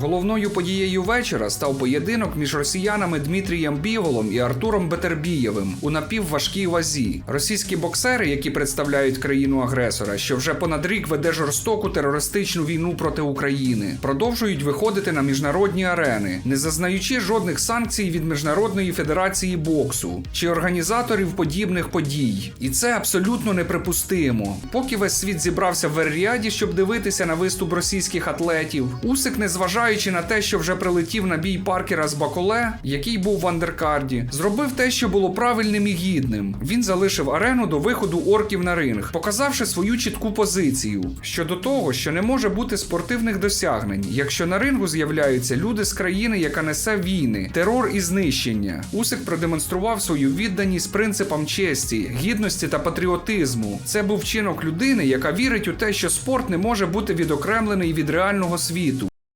Головною подією вечора став поєдинок між росіянами Дмитрієм Біголом і Артуром Бетербієвим у напівважкій вазі. Російські боксери, які представляють країну-агресора, що вже понад рік веде жорстоку терористичну війну проти України, продовжують виходити на міжнародні арени, не зазнаючи жодних санкцій від Міжнародної федерації боксу чи організаторів подібних подій. І це абсолютно неприпустимо. Поки весь світ зібрався в Ер-Ріаді, щоб дивитися на виступ російських атлетів, Усик, незважаючи на те, що вже прилетів на бій Паркера з Баколе, який був в андеркарді, зробив те, що було правильним і гідним. Він залишив арену до виходу орків на ринг, показавши свою чітку позицію щодо того, що не може бути спортивних досягнень, якщо на рингу з'являються люди з країни, яка несе війни, терор і знищення. Усик продемонстрував свою відданість принципам честі, гідності та патріотизму. Це був вчинок людини, яка вірить у те, що спорт не може бути відокремлений від реального світу.